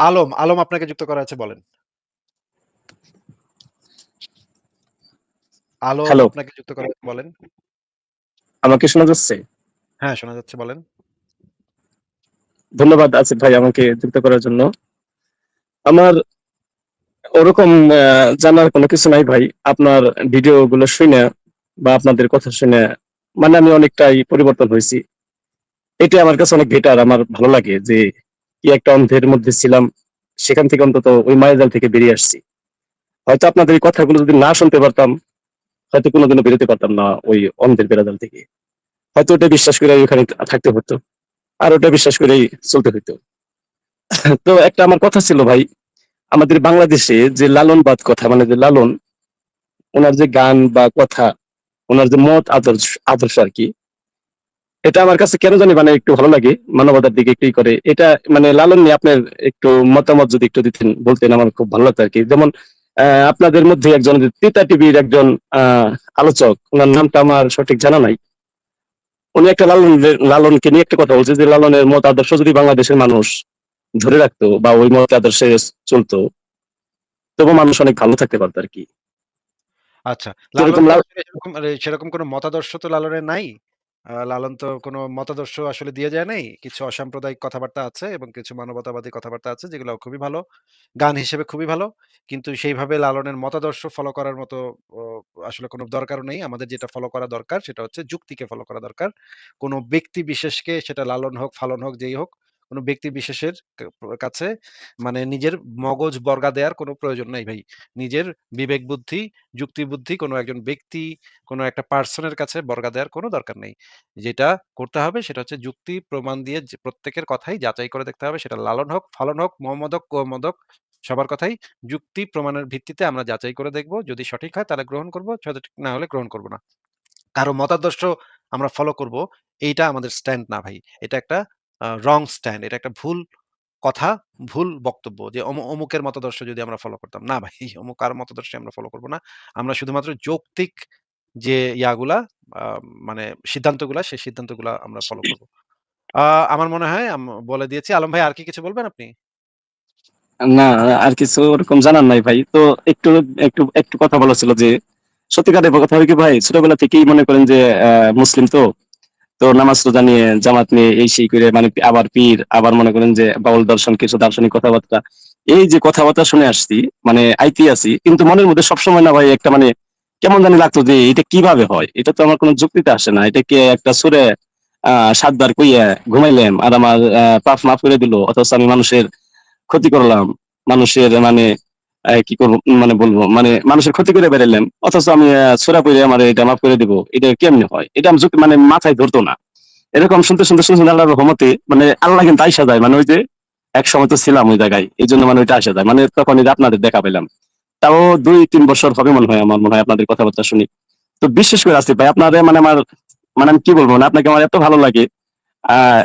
আলম, আলম আপনাকে যুক্ত করা আছে বলেন। আলম আপনাকে যুক্ত করা আছে বলেন। আমাকে শোনা যাচ্ছে? হ্যাঁ, শোনা যাচ্ছে বলেন। ধন্যবাদ আসিফ ভাই আমাকে যুক্ত করার জন্য। আমার ওরকম জানার কোনো কিছু নাই ভাই। আপনার ভিডিও গুলো শুনে বা আপনাদের কথা শুনে মানে আমি অনেকটাই পরিবর্তন হয়েছি এটা আমার কাছে অনেক বেটার আমার ভালো লাগে যে কি একটা অন্ধের মধ্যে ছিলাম। সেখান থেকে অন্তত ওই মায়াজাল থেকে বেরিয়ে আসছি। হয়তো আপনাদের এই কথাগুলো যদি না শুনতে পারতাম, হয়তো কোনোদিনও বেরোতে পারতাম না ওই অন্ধের বেড়াজাল থেকে। হয়তো ওটা বিশ্বাস করে ওখানে থাকতে হতো। আর ওটা বিশ্বাস করেই চলতে হইতো। তো একটা আমার কথা ছিল ভাই, আমাদের বাংলাদেশে যে লালনবাদ কথা মানে যে লালন, ওনার যে গান বা কথা, ওনার যে মত আদর্শ আদর্শ আরকি। এটা আমার কাছে কেন জানি মানে একটু ভালো লাগে। মানবতার দিকে একটু করে। এটা মানে লালন নিয়ে আপনার একটু মতামত যদি একটু দিতেন বলতেন আমার খুব ভালো লাগতো আরকি। যেমন আপনাদের মধ্যে একজন তিতা টিভির একজন আলোচক, উনার নামটা আমার সঠিক জানা নাই। উনি একটা লালন লালনকে নিয়ে একটা কথা বলছে যে লালনের মত আদর্শ যদি বাংলাদেশের মানুষ ধরে রাখতো বা ওই মত আদর্শে চলতো, তবু মানুষ অনেক ভালো থাকতে পারতো আর কি আচ্ছা। সেরকম মানে সেরকম কোনো মতাদর্শ তো লালনের নাই। লালন তো কোনো মতাদর্শ আসলে দিয়ে যায় নাই। কিছু অসাম্প্রদায়িক কথাবার্তা আছে এবং কিছু মানবতাবাদী কথাবার্তা আছে যেগুলো খুবই ভালো। গান হিসেবে খুবই ভালো। কিন্তু সেইভাবে লালনের মতাদর্শ ফলো করার মতো আসলে কোনো দরকারও নেই। আমাদের যেটা ফলো করা দরকার সেটা হচ্ছে যুক্তিকে ফলো করা দরকার। কোনো ব্যক্তি বিশেষকে সেটা লালন হোক, ফালন হোক, যেই হোক, কোনো ব্যক্তি বিশেষের কাছে মানে নিজের মগজ বর্গা দেওয়ার কোনো প্রয়োজন নাই ভাই। নিজের বিবেক বুদ্ধি, যুক্তি বুদ্ধি কোনো একজন ব্যক্তি, কোনো একটা পার্সনের কাছে বর্গা দেওয়ার কোনো দরকার নেই। যেটা করতে হবে সেটা হচ্ছে যুক্তি প্রমাণ দিয়ে প্রত্যেকের কথাই যাচাই করে দেখতে হবে। সেটা লালন হোক, ফালন হোক, মোহাম্মদ হোক, কুহাম্মদ সবার কথাই যুক্তি প্রমাণের ভিত্তিতে আমরা যাচাই করে দেখব। যদি সঠিক হয় তাহলে গ্রহণ করব সঠিক না হলে গ্রহণ করব না। কারও মতাদর্শ আমরা ফলো করব, এইটা আমাদের স্ট্যান্ড না ভাই। এটা একটা রং স্ট্যান্ড। এটা একটা ভুল কথা, ভুল বক্তব্য যে অমু অমুকের মতাদর্শ যদি আমরা ফলো করতাম। না ভাই, অমুক কারও মতাদর্শ আমরা ফলো করব না। আমরা শুধুমাত্র যৌক্তিক যে ইয়াগুলা আ মানে সিদ্ধান্তগুলা, সেই সিদ্ধান্তগুলা আমরা ফলো করব। আমার মনে হয় বলে দিয়েছি। আলম ভাই আর কি কিছু বলবেন আপনি? না, আর কিছু ওরকম জানার নাই ভাই। তো একটু একটু একটু কথা বলা ছিল যে সত্যিকারের কথা হয় কি ভাই, ছোটবেলা থেকেই মনে করেন যে মুসলিম তো। তো নামাজ রোজা নিয়ে, জামাত নিয়ে এই সেই করে মানে আবার পীর, আবার মনে করেন যে বাউল দর্শন কিছু দার্শনিক কথাবার্তা। এই যে কথাবার্তা শুনে আসছি, মানে আইতেই আছি। কিন্তু মনের মধ্যে সবসময় না ভাই একটা মানে কেমন জানি লাগতো যে এটা কীভাবে হয়? এটা তো আমার কোন যুক্তিতে আসে না। এটা কি একটা সুরে আহ ৭ বার কইয়া ঘুমাইলাম আর আমার পাপ মাফ করে দিল। অথচ আমি মানুষের ক্ষতি করলাম। মানুষের মানে কি করব মানে বলব মানে মানুষের ক্ষতি করে বেড়াইলাম। অথচ আমি সূরা পইড়া আমারে এটা মাফ করে দিব। এটা কেমনি হয়? এটা আমি মানে মাথায় ধরতো না। এরকম শুনতে, শুনতে, শুনতে আল্লাহর রহমতে মানে আল্লাহ কিন্তু আইসা যায়। মানে ওই যে এক সময় তো ছিলাম ওই জায়গায়। এই জন্য মানে ওইটা আসা যায়। মানে তখন আপনাদের দেখা পেলাম। তাও ২-৩ বছর হবে মনে হয় আমার মনে হয় আপনাদের কথাবার্তা শুনি। তো বিশেষ করে আসিফ ভাই আপনারে মানে আমার মানে আমি কি বলব? মানে আপনাকে আমার এত ভালো লাগে।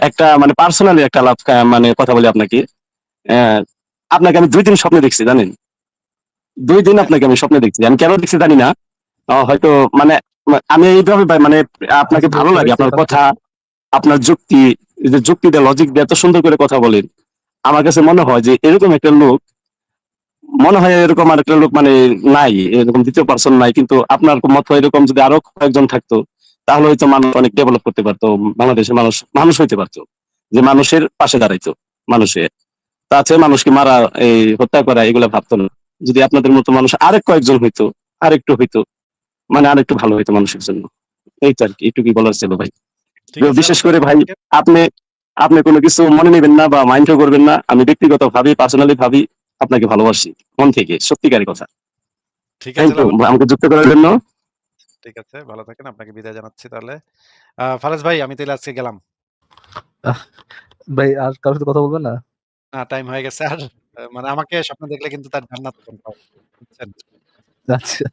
একটা মানে পার্সোনালি একটা কা মানে কথা বলি আপনাকে। আপনাকে আমি দুই দিন স্বপ্নে দেখছি জানেন? ২ দিন আপনাকে আমি স্বপ্নে দেখছি। আমি কেন দেখছি জানি না। হয়তো মানে আমি এইভাবে মানে আপনাকে ভালো লাগে। আপনার কথা, আপনার যুক্তি, যে যুক্তি দিয়ে লজিক দিয়ে এত সুন্দর করে কথা বলেন। আমার কাছে মনে হয় যে এরকম একটা লোক মনে হয় এরকম আর একটা লোক মানে নাই। এরকম ২য় পারসন নাই। কিন্তু আপনার মতো এরকম যদি আরও কয়েকজন থাকতো, তাহলে হয়তো মানুষ অনেক ডেভেলপ করতে পারতো বাংলাদেশের মানুষ, মানুষ হইতে পারতো যে মানুষের পাশে দাঁড়াইতো মানুষের। তাছাড়া মানুষকে মারা, এই হত্যা করা এগুলা ভাবতো না। যদি আপনাদের মতো মানুষ আরেক কয়েকজন হইতো, আরেকটু হইতো, মানে আরেকটু ভালো হইতো মানুষের জন্য। এই তো আরকি এটুকুই বলার ছিল ভাই। ঠিক বিশেষ করে ভাই আপনি আপনি কোন কিছু মনে নিবেন না বা মাইন্ডও করবেন না। আমি ব্যক্তিগত ভাবি পার্সোনালি ভাবি আপনাকে ভালোবাসি। মন থেকে সত্যিকারী কথা। ঠিক আছে। আমাকে যুক্ত করার জন্য। ঠিক আছে। ভালো থাকেন। আপনাকে বিদায় জানাচ্ছি তাহলে। ফারাজ ভাই আমি তাইলে আজকে গেলাম। ভাই আর কারও সাথে কথা বলবেন না? না টাইম হয়ে গেছে আর মানে আমাকে স্বপ্ন দেখলে কিন্তু তার জান্নাত বুঝছেন? আচ্ছা।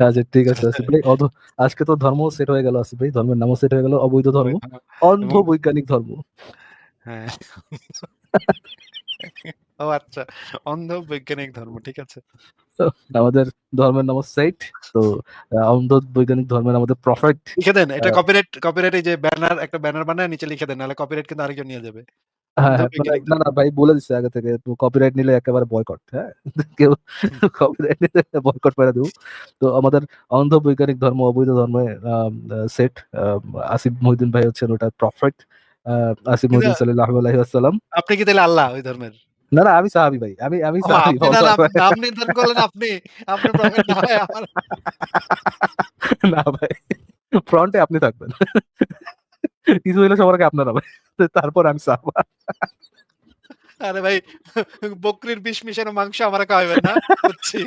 আচ্ছা ঠিক আছে আসিফ ভাই। অধ আজকে তো ধর্ম সেট হয়ে গেল আসিফ ভাই। ধর্মের নামও সেট হয়ে গেল। অবৈধ ধর্ম। অন্ধ বৈজ্ঞানিক ধর্ম। হ্যাঁ। ও আচ্ছা। অন্ধ বৈজ্ঞানিক ধর্ম। ঠিক আছে। আমাদের ধর্মের নাম সেইট। তো অন্ধ বৈজ্ঞানিক ধর্মের আমাদের প্রফেট লিখে দেন। এটা কপিরাইট কপিরাইট যে ব্যানার একটা ব্যানার বানায় নিচে লিখে দেন। নাহলে কপিরাইট কিন্তু আরেকজন নিয়ে যাবে। হ্যাঁ, হ্যাঁ। না। না ভাই বলে দিছে আগে থেকে। কপিরাইট নিলে একেবারে বয়কট। হ্যাঁ? কেউ কপিরাইট নিলে বয়কট মাইরা দিবো। তো আমাদের অন্ধ বৈজ্ঞানিক ধর্ম, অবৈধ ধর্মে সেট আসিফ মহিউদ্দিন ভাই হচ্ছেন ওটা প্রফেট। আসিফ মহিউদ্দিন সাল্লাল্লাহু আলাইহি ওয়াসাল্লাম। আপনি কি তাহলে আল্লাহ ওই ধর্মের? না, না আমি সাহাবী ভাই। আমি আমি সাহাবী। নাম নির্ধারণ করলেন আপনি। আপনি প্রফেট না আমার না ভাই। ফ্রন্টে আপনি থাকবেন। কিছু হইলে সবার আগে আপনারা ভাই। তারপর আমি সাহাবা। আরে ভাই বকরির বিষ মিশানো মাংস আমার খাওয়াইবেন না? বুঝছি।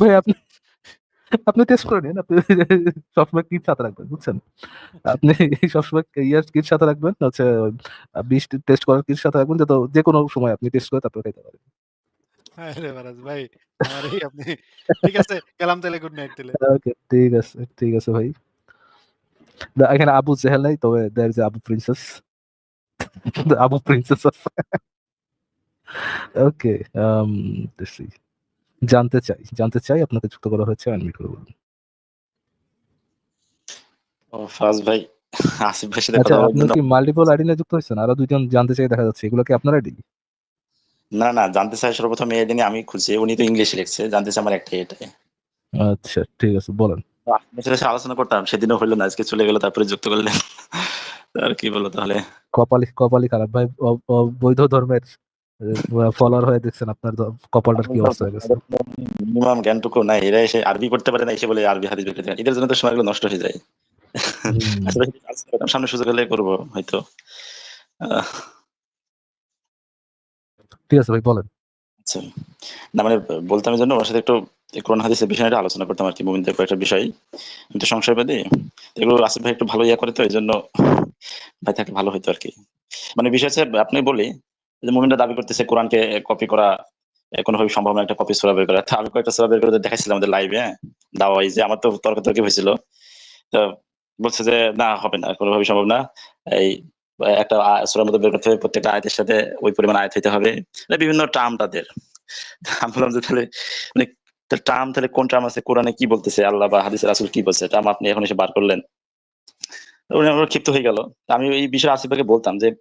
ভাই আপনি আপনি টেস্ট করে নিন। আপনি সবসময় কিট সাথে রাখবেন। বুঝছেন? আপনি সবসময় ইয়ার কিট সাথে রাখবেন। হচ্ছে বিষ টেস্ট করার কিট সাথে রাখবেন যাতে যেকোনো সময় আপনি টেস্ট করে তারপর খাইতে পারেন। আরে মারাজ ভাই। আপনি ঠিক আছে গেলাম তাইলে গুড নাইট তাইলে। ওকে ঠিক আছে, ঠিক আছে ভাই। এখানে আবু জেহেল নাই তবে there is Abu princess. Abu princess okay let's see জানতে চাই, জানতে চাই আপনাকে যুক্ত করা হয়েছে আনমিউট করে বলুন। ও ফারাজ ভাই আসিফ ভাইয়ের সাথে আচ্ছা কথা কি মাল্টিপল আইডি নিয়ে যুক্ত হয়েছেন? আরও ২ জন জানতে চাই দেখা যাচ্ছে। এগুলো কি আপনার আইডি? না, না জানতে চাই সর্বপ্রথম এই আইডি নিয়ে আমি খুঁজছি। উনি তো ইংলিশে লিখছে। জানতে চাই আমার একটাই এটাই। আচ্ছা ঠিক আছে বলেন। তো আপনার সাথে আলোচনা করতাম। সেদিনও হইল না। আজকে চলে গেল তারপরে যুক্ত করলেন। আর কি বলব তাহলে? কপালই কপালই খারাপ ভাই। অবৈধ ধর্মের ফলোয়ার হয়ে দেখছেন আপনার কপালটার কি অবস্থা হয়ে গেছে। মিনিমাম জ্ঞানটুকু নাই। এরা এসে আরবি পড়তে পারে না এসে বলে আরবি হাদিস করতে পারে। এদের জন্য তো সময়গুলো নষ্ট হয়ে যায়। আচ্ছা সামনে সুযোগ হলে করব হয়তো। ঠিক আছে ভাই বলেন। আচ্ছা। না মানে বলতাম এজন্য ওর সাথে একটু কোরআন হাদিসের বিষয় নিয়ে আলোচনা করতাম আরকি মুমিনদের কয়েকটা বিষয়। আমি তো সংশয়বাদী। এগুলো আসিফ ভাই একটু ভালো ইয়া করে তো এজন্য ভাই থাকলে ভালো হইতো আর কি মানে বিষয় হচ্ছে আপনি বলি যে মুমিনরা দাবি করতেছে কোরআনকে কপি করা, এ, কোনোভাবেই সম্ভব না একটা কপি সূরা বের করা। তো আমি কয়েকটা সূরা বের করে দেখাইছিলাম আমাদের লাইভে হ্যাঁ? দাওয়াই যে আমার তো তর্কাতর্কি হয়েছিল। তো বলছে যে, না, হবে না, কোনোভাবেই সম্ভব না। এই একটা সূরার মধ্যে বের করতে হবে, প্রত্যেকটা আয়াতের সাথে ওই পরিমাণ আয়াত হইতে হবে। মানে বিভিন্ন টার্ম তাদের। আমি বললাম যে, তাহলে মানে টার্ম তাহলে কোন টার্ম আছে কোরআনে কি বলতেছে আল্লাহ বা হাদিসের রাসূল কি বলছে টার্ম আপনি এখন এসে বার করলেন। ক্ষিপ্ত হয়ে গেল। আমি এই বিষয়ে আসিফ ভাইকে বলতাম যে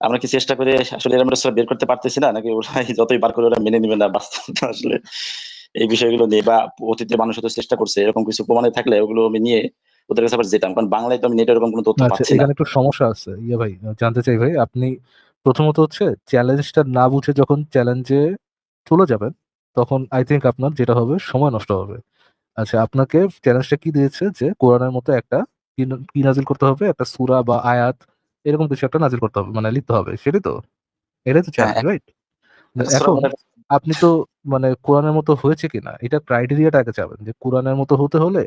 আমরা কি চেষ্টা করে আসলে আমরা বের করতে পারতেছি না নাকি ওরা যতই বার করে ওরা মেনে নিবে না বাস্তবতা আসলে এই বিষয়গুলো নিয়ে বা অতীতে মানুষ হয়তো চেষ্টা করছে এরকম কিছু প্রমাণে থাকলে ওগুলো আমি নিয়ে ওদের কাছে আবার যেতাম। কারণ বাংলায় তো আমি নেটে এরকম কোনো তথ্য আচ্ছা পাচ্ছি না। এখানে একটু সমস্যা আছে। ইয়ে ভাই জানতে চাই ভাই আপনি প্রথমত হচ্ছে চ্যালেঞ্জটা না বুঝে যখন চ্যালেঞ্জে চলে যাবেন তখন আই থিংক আপনার যেটা হবে সময় নষ্ট হবে। আচ্ছা আপনাকে চ্যালেঞ্জটা কি দিয়েছে যে কোরআনের মতো একটা কি নাজিল করতে হবে? একটা সুরা বা আয়াত এরকম কিছু একটা নাজিল করতে হবে। মানে লিখতে হবে। সেটাই তো? এটাই তো চাই চ্যালেঞ্জ রাইট? এখন আপনি তো মানে কোরআনের মতো হয়েছে কিনা এটা ক্রাইটেরিয়াটা আগে চাবেন যে কোরআনের মতো হতে হলে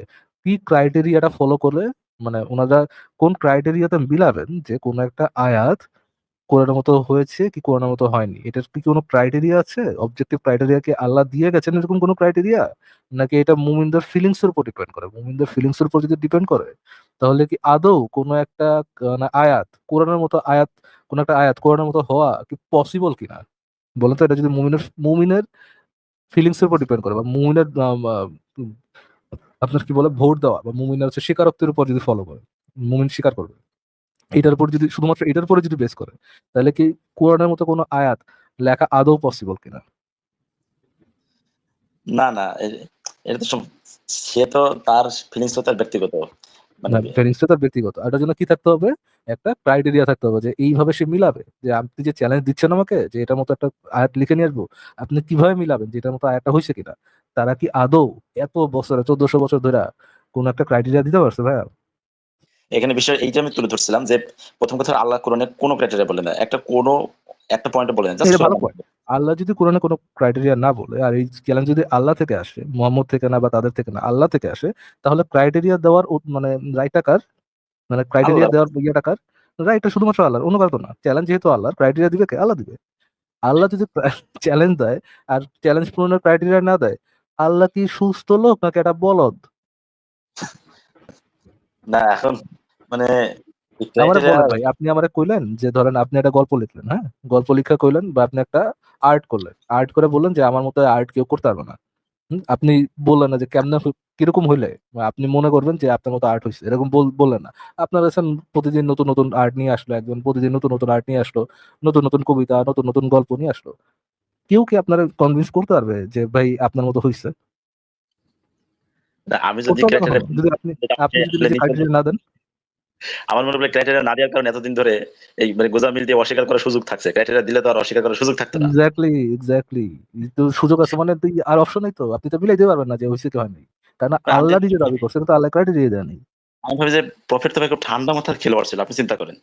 কি ক্রাইটেরিয়াটা ফলো করলে মানে ওনারা কোন ক্রাইটেরিয়াতে মিলাবেন যে কোন একটা আয়াত কোরআনের মতো হয়েছে কি কোরআনের মতো হয়নি। এটার কি কোনো ক্রাইটেরিয়া আছে? অবজেক্টিভ ক্রাইটেরিয়া কি আল্লাহ দিয়ে গেছেন এরকম কোনো ক্রাইটেরিয়া? নাকি এটা মুমিনদের ফিলিংস এর উপর ডিপেন্ড করে? মুমিনদের ফিলিংস এর উপর যদি ডিপেন্ড করে তাহলে কি আদৌ কোনো একটা মানে আয়াত কোরআনের মতো আয়াত কোন একটা আয়াত কোরআনের মতো হওয়া কি পসিবল কিনা? বলেন তো এটা যদি মুমিনের মুমিনের ফিলিংস এর উপর ডিপেন্ড করে বা মুমিনের আপনার কি বলে ভোট দেওয়া বা মুমিনের হচ্ছে স্বীকারোক্তির উপর যদি ফলো করে, মুমিন স্বীকার করবে। এটার উপর যদি শুধুমাত্র এটার উপরে যদি বেস করে তাহলে কি কোরআনের মতো কোনো আয়াত লেখা আদৌ পসিবল কিনা? না, না এটা তো সে তো তার ফিলিংস তো তার ব্যক্তিগত। মানে তার ব্যক্তিগত। এটার জন্য কি থাকতে হবে? একটা ক্রাইটেরিয়া থাকতে হবে যে এইভাবে সে মিলাবে। যে আপনি যে চ্যালেঞ্জ দিচ্ছেন আমাকে যে এটার মতো একটা আয়াত লিখে নিয়ে আসব। আপনি কীভাবে মিলাবেন যে এটার মতো আয়াতটা হইছে কিনা? তারা কি আদৌ এত বছরে চোদ্দশো বছর ধরে কোন একটা ক্রাইটেরিয়া দিতে পারছে ভাইয়া? এখানে বিষয় এইটা আমি তুলে ধরছিলাম যে প্রথম কথা আল্লাহ কোরআনে কোনো ক্রাইটেরিয়া বলে না। একটা কোনো একটা পয়েন্টে বলে না। আল্লাহ যদি কোরআনে কোনো ক্রাইটেরিয়া না বলে আর এই চ্যালেঞ্জ যদি আল্লাহ থেকে আসে, মুহাম্মদ থেকে না বা তাদের থেকে না, আল্লাহ থেকে আসে তাহলে ক্রাইটেরিয়া দেওয়ার মানে রাইটটা কার? মানে ক্রাইটেরিয়া আল্লাহ। দেওয়ার ইয়েটা কার? রাইটটা শুধুমাত্র আল্লাহর। অন্য কারও না। চ্যালেঞ্জ যেহেতু আল্লাহর, ক্রাইটেরিয়া দিবে কে? আল্লাহ দিবে। আল্লাহ যদি চ্যালেঞ্জ দেয় আর চ্যালেঞ্জ পূরণের ক্রাইটেরিয়া না দেয়, আল্লাহ কি সুস্থ লোক নাকি একটা বলদ? না এখন মানে আমারে বলেন ভাই আপনি আমারে কইলেন যে ধরেন আপনি একটা গল্প লিখলেন হ্যাঁ? গল্প লিখা কইলেন বা আপনি একটা আর্ট করলেন। আর্ট করে বললেন যে আমার মতো আর্ট কেউ করতে পারবে না। আপনি বললেন না যে কেমনে কীরকম হইলে? আপনি মনে করবেন যে আপনার মতো আর্ট হয়েছে এরকম বললেন না। আপনার কাছে প্রতিদিন নতুন নতুন আর্ট নিয়ে আসলো একজন প্রতিদিন নতুন নতুন আর্ট নিয়ে আসলো নতুন নতুন কবিতা নতুন নতুন গল্প নিয়ে আসলো। কেউ কি আপনার কনভিন্স করতে পারবে যে ভাই আপনার মতো হয়েছে আমি যদি আপনি আপনি যদি না দেন। আমার মনে হয় ক্রাইটেরিয়া না দেওয়ার কারণে এতদিন ধরে এই মানে গোজামিল দিয়ে অস্বীকার করার সুযোগ থাকছে। ক্রাইটেরিয়া দিলে তো আর অস্বীকার করার সুযোগ থাকতো না। এক্স্যাক্টলি এক্স্যাক্টলি তো সুযোগ আছে মানে তুই আর অপশন নাই তো। আপনি তো মিলাই দিতে পারবেন না যে হয়েছে কি হয়নি। কারণ আল্লাহ নিজে দাবি করছে কিন্তু আল্লাহ ক্রাইটেরিয়া দেয়নি আমি ভাবি যে প্রফিট তো খুব ঠান্ডা মাথার খেলোয়াড় ছিল আপনি চিন্তা করেন।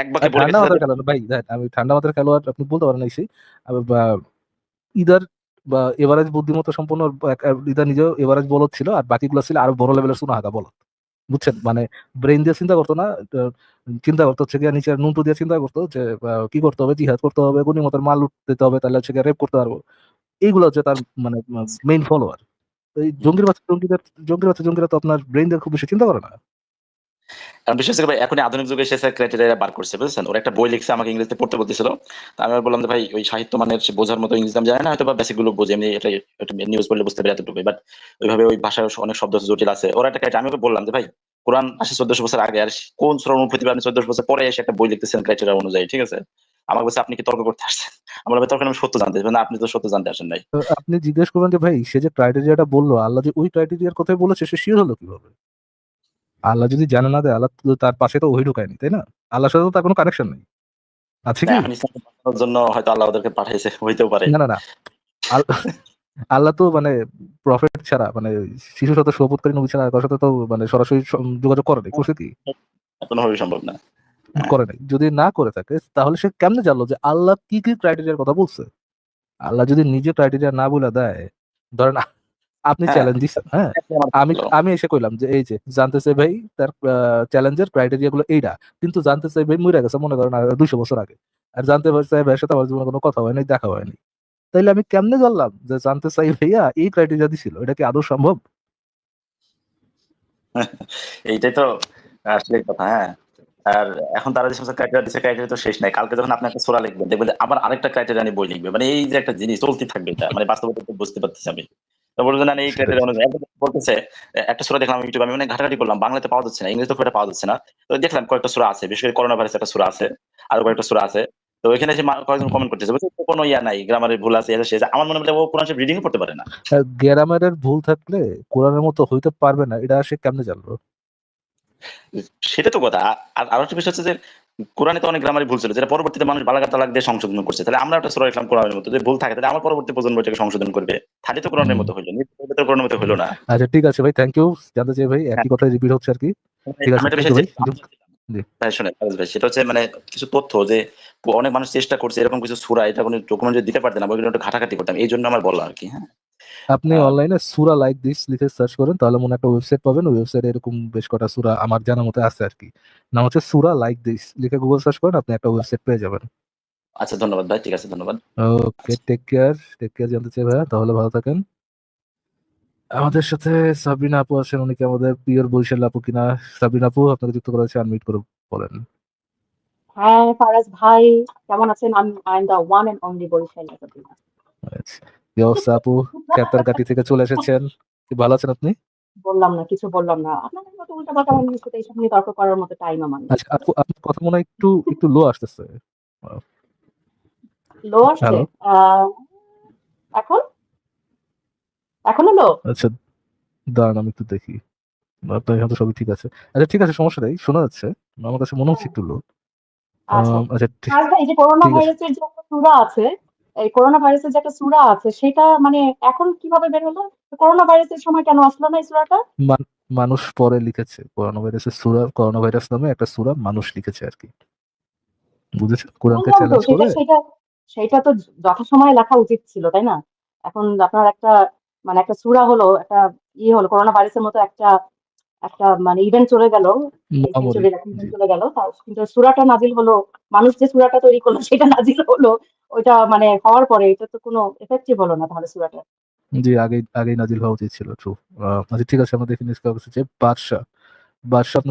এক বাকে বলে ঠান্ডা মাথার খেলোয়াড় ভাই আমি ঠান্ডা মাথার খেলোয়াড় আপনি বলতে পারেন এসে ইদার বা এভারেজ বুদ্ধিমত্তা সম্পন্ন ইদার নিজেও এভারেজ বলত ছিল আর বাকিগুলো ছিল আরও বড় লেভেলের শোনা হাতা বলত বুঝছেন? মানে ব্রেন দিয়ে চিন্তা করতো না চিন্তা করতো হচ্ছে গিয়ে নিচের নুনটু দিয়ে চিন্তা করতো যে কি করতে হবে? জিহাদ করতে হবে? গণিমতের মাল দিতে হবে, তাহলে হচ্ছে গিয়ে রেপ করতে পারব। এইগুলো হচ্ছে তার মানে মেইন ফলোয়ার এই জঙ্গির বাচ্চা, জঙ্গিদের, জঙ্গির বাচ্চা, জঙ্গিরা তো আপনার ব্রেন দিয়ে খুব বেশি চিন্তা করে না। কারণ বিশেষ করে এখন আধুনিক যুগে এসে ক্রাইটেরিয়া বার করছে, বুঝছেন? ওরা একটা বই লিখছে, আমাকে ইংরেজিতে পড়তে বলতেছিল। তা আমি বললাম যে ভাই, ওই সাহিত্য মানের বোঝার মতো ইংরেজি আমি জানি না হয়তো বা বেসিকগুলো বোঝে এমনি এটা নিউজ পড়লে বুঝতে পারি এতটুকু বাট ওইভাবে ওই ভাষায় অনেক শব্দ জটিল আছে। ওরা একটা আমি ওকে বললাম যে ভাই, কোরআন আসে চোদ্দশো বছর আগে, আর কোন শ্রম প্রতিভা আপনি চোদ্দশো বছর পরে এসে একটা বই লিখতেছেন ক্রাইটেরিয়া অনুযায়ী, ঠিক আছে? আমার কাছে আপনি কি তর্ক করতে আসছেন? আমার তর্ক আমি সত্য জানতে। না, আপনি তো সত্য জানতে আসেন নাই। আপনি জিজ্ঞেস করবেন যে ভাই, সে যে ক্রাইটেরিয়াটা বলল, আল্লাহ যে ওই ক্রাইটেরিয়ার কথাই বলেছে, সে শিওর হলো কীভাবে? আল্লাহ যদি জানে না দেয় আল্লাহ তো তার পাশে তো ওই ঢুকায়নি তাই না? আল্লাহর সাথে তো তার কোনো কানেকশন নেই। আছে কি? জন্য হয়তো আল্লাহ ওদেরকে পাঠাইছে হইতেও পারে। না না না। আল্লাহ তো মানে প্রফেট ছাড়া মানে শিশু সাথে শপথকারী নবী ছাড়া কারোর সাথে তো মানে সরাসরি যোগাযোগ করে নাই করছে কি? কোনোভাবেই সম্ভব না। করে নাই। যদি না করে থাকে তাহলে সে কেমনে জানলো যে আল্লাহ কি কি ক্রাইটেরিয়ার কথা বলছে? আল্লাহ যদি নিজে ক্রাইটেরিয়া না বলে দেয় ধরেন আপনি। চ্যালেঞ্জ দিচ্ছেন হ্যাঁ। আমি আমি এসে কইলাম যে এই যে জানতে চাই ভাই তার চ্যালেঞ্জের ক্রাইটেরিয়া গুলো এইটা কিন্তু জানতে চাই ভাই মরে গেছে মনে করেন দুইশো বছর আগে। আর জানতে চাই ভাইয়ের সাথে আমার জীবনে কোনো কথা হয়নি দেখা হয়নি তাইলে আমি কেমনে জানলাম যে জানতে চাই ভাইয়া এই ক্রাইটেরিয়া দিছিল? এটা কি আদৌ সম্ভব? এইটাই তো আসলে কথা হ্যাঁ। আর এখন তারা যে সমস্ত ক্রাইটেরিয়া দিচ্ছে ক্রাইটেরিয়া তো শেষ নাই। কালকে যখন আপনি একটা সোরা লিখবেন দেখবেন আবার আরেকটা ক্রাইটেরিয়া নিয়ে বই লিখবে। মানে এই যে একটা জিনিস চলতে থাকবে এটা। মানে বাস্তবতা তো বুঝতে পারতেছি আমি। তো বলবেন না এই ক্রাইটেরিয়া অনুযায়ী বলতেছে একটা সুরা দেখলাম ইউটিউবে আমি মানে ঘাটাঘাটি করলাম বাংলাতে পাওয়া যাচ্ছে না ইংরেজিতে খুব একটা পাওয়া যাচ্ছে না। তো দেখলাম কয়েকটা সুরা আছে বিশেষ করে করোনা ভাইরাস একটা সুরা আছে আরও কয়েকটা সুরা আছে। তো ওইখানে যে কয়েকজন কমেন্ট করতেছে বলছে, কোনো ইয়া নাই গ্রামারের ভুল আছে সে আমার মনে হয় ও কোরআন রিডিং পড়তে পারে না। গ্রামারের ভুল থাকলে কোরআনের মতো হইতে পারবে না এটা সে কেমনে জানলো? সেটা তো কথা। আর- আর আরও একটা বিষয় হচ্ছে যে কোরআনে তো অনেক গ্রামারি ভুল ছিল যেটা পরবর্তীতে মানুষ বালাগাত তালাক দিয়ে সংশোধন করছে। তাহলে আমরা একটা সুরা ইসলাম কোরআনের মতো যদি ভুল থাকে তাহলে আমার পরবর্তী প্রজন্ম এটাকে সংশোধন করবে। তাহলে তো কোরআনের মতো হইল নিজের তো কোরআনের মতো হইল না। আচ্ছা ঠিক আছে ভাই থ্যাংক ইউ জানতে চাই ভাই একই কথা রিপিট হচ্ছে আর কি? ঠিক আছে, ভাই। যে- ভাই। শুনে ভাই সেটা হচ্ছে মানে কিছু তথ্য যে অনেক মানুষ চেষ্টা করছে এরকম কিছু সুরা এটা কোনো ডকুমেন্ট যদি দিতে পারতেন না ওইগুলো একটু ঘাটাঘাটি করতাম এই জন্য আমার বলা আর কি হ্যাঁ। আপনি অনলাইনে সুরা লাইক দিস লিখে সার্চ করেন তাহলে মনে একটা ওয়েবসাইট পাবেন। ওই ওয়েবসাইটে এরকম বেশ কটা সুরা আমার জানার মতো আছে আর কি। নাম হচ্ছে সুরা লাইক দিস লিখে গুগল সার্চ করেন আপনি একটা ওয়েবসাইট পেয়ে যাবেন। আচ্ছা ধন্যবাদ ভাই। ঠিক আছে ধন্যবাদ। Okay take care take care জানতে চাই ভাইয়া। তাহলে ভালো থাকেন। আমাদের সাথে সাবিনা আপু আছেন উনি কি আমাদের পিওর বরিশাল আপু কিনা? সাবিনা আপু আপনাকে যুক্ত করা হয়েছে আনমিট করে বলেন। হ্যাঁ ফারাজ ভাই। কেমন আছেন? আমি I am the one and only Barishal academy আচ্ছা, অবস্থা আপু? ক্যাপ্টার কাটি থেকে চলে এসেছেন। কি ভালো আছেন আপনি? বললাম না কিছু বললাম না। আপনাদের মতো উল্টা পাল্টা মানুষের সাথে এইসব নিয়ে তর্ক করার মতো টাইম আমার নেই। আচ্ছা আপু আপনার কথা মনে হয় একটু একটু লো আসতেছে। লো আসছে? এখন? এখনও লো আচ্ছা দাঁড়ান আমি একটু দেখি। আপনার এখানে তো সবই ঠিক আছে। আচ্ছা ঠিক আছে সমস্যা নেই শোনা যাচ্ছে। আমার কাছে মনে হচ্ছে একটু লো আচ্ছা। আচ্ছা এই যে করোনা ভাইরাসের যে আছে এই করোনা ভাইরাসের যে একটা সূরা আছে সেটা মানে এখন কীভাবে বের হলো? করোনা ভাইরাসের সময় কেন আসলো না এই সূরাটা? মান- মানুষ পরে লিখেছে করোনা ভাইরাসের সুরা করোনা ভাইরাস নামে একটা সুরা মানুষ লিখেছে আর কি। বুঝেছেন কোরআনকে চ্যালেঞ্জ করে সেটা সেটা সেটা তো যথাসময়ে লেখা উচিত ছিল তাই না? এখন আপনার একটা মানে একটা সূরা হলো একটা ইয়ে হলো করোনা ভাইরাসের মতো একটা একটা মানে ইভেন্ট চলে গেল চলে গেল। কিন্তু সুরাটা নাজিল হলো মানুষ যে সুরাটা তৈরি করল সেটা নাজিল হলো ওইটা মানে হওয়ার পরে এটা তো কোনো এফেক্টিভ হলো না তাহলে সুরাটা। জি আগে আগেই নাজিল হওয়া উচিত ছিল ট্রু আচ্ছা ঠিক আছে আমরা দেখে নিচ্ছি কাগজ যে বাদশা বাদশা আপনার